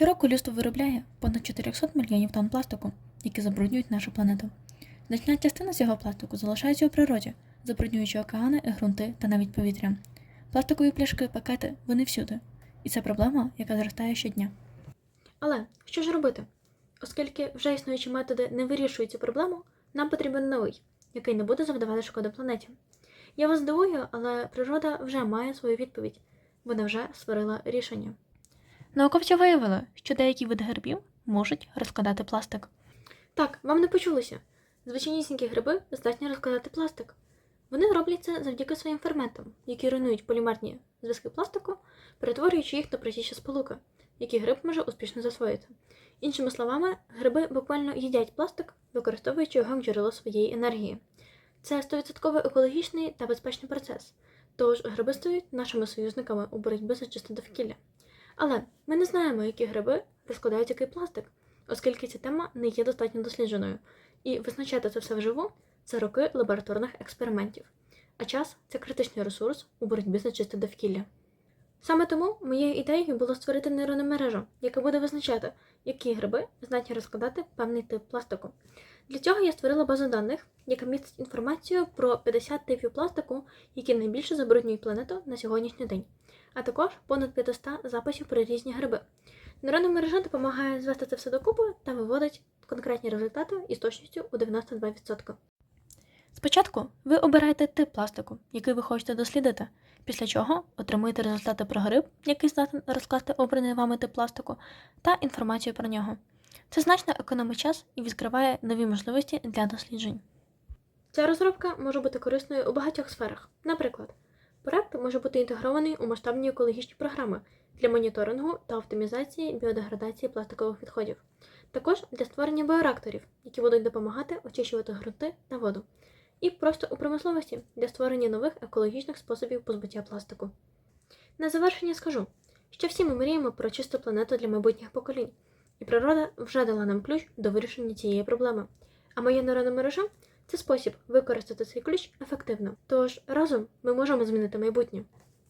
Щороку людство виробляє понад 400 мільйонів тонн пластику, які забруднюють нашу планету. Значна частина цього пластику залишається у природі, забруднюючи океани, ґрунти та навіть повітря. Пластикові пляшки, пакети вони всюди. І це проблема, яка зростає щодня. Але що ж робити? Оскільки вже існуючі методи не вирішують цю проблему, нам потрібен новий, який не буде завдавати шкоди планеті. Я вас здивую, але природа вже має свою відповідь. Вона вже створила рішення. Науковці виявили, що деякі види грибів можуть розкладати пластик. Так, вам не почулося. Звичайнісінькі гриби здатні розкладати пластик. Вони роблять це завдяки своїм ферментам, які руйнують полімерні зв'язки пластику, перетворюючи їх на простіші сполуки, які гриб може успішно засвоїти. Іншими словами, гриби буквально їдять пластик, використовуючи його як джерело своєї енергії. Це 100% екологічний та безпечний процес, тож гриби стають нашими союзниками у боротьбі за чисте довкілля. Але ми не знаємо, які гриби розкладають який пластик, оскільки ця тема не є достатньо дослідженою, і визначати це все вживу це роки лабораторних експериментів. А час це критичний ресурс у боротьбі за чисте довкілля. Саме тому моєю ідеєю було створити нейронну мережу, яка буде визначати, які гриби здатні розкладати певний тип пластику. Для цього я створила базу даних, яка містить інформацію про 50 типів пластику, які найбільше забруднюють планету на сьогоднішній день, а також понад 500 записів про різні гриби. Нейронна мережа допомагає звести це все докупи та виводить конкретні результати із точністю у 92%. Спочатку ви обираєте тип пластику, який ви хочете дослідити, після чого отримуєте результати про гриб, який здатен розкласти обраний вами тип пластику, та інформацію про нього. Це значно економить час і відкриває нові можливості для досліджень. Ця розробка може бути корисною у багатьох сферах. Наприклад, проект може бути інтегрований у масштабні екологічні програми для моніторингу та оптимізації біодеградації пластикових відходів, також для створення біореакторів, які будуть допомагати очищувати ґрунти та воду, і просто у промисловості для створення нових екологічних способів позбуття пластику. На завершення скажу, що всі ми мріємо про чисту планету для майбутніх поколінь, і природа вже дала нам ключ до вирішення цієї проблеми. А моя нейронна мережа це спосіб використати цей ключ ефективно. Тож разом ми можемо змінити майбутнє.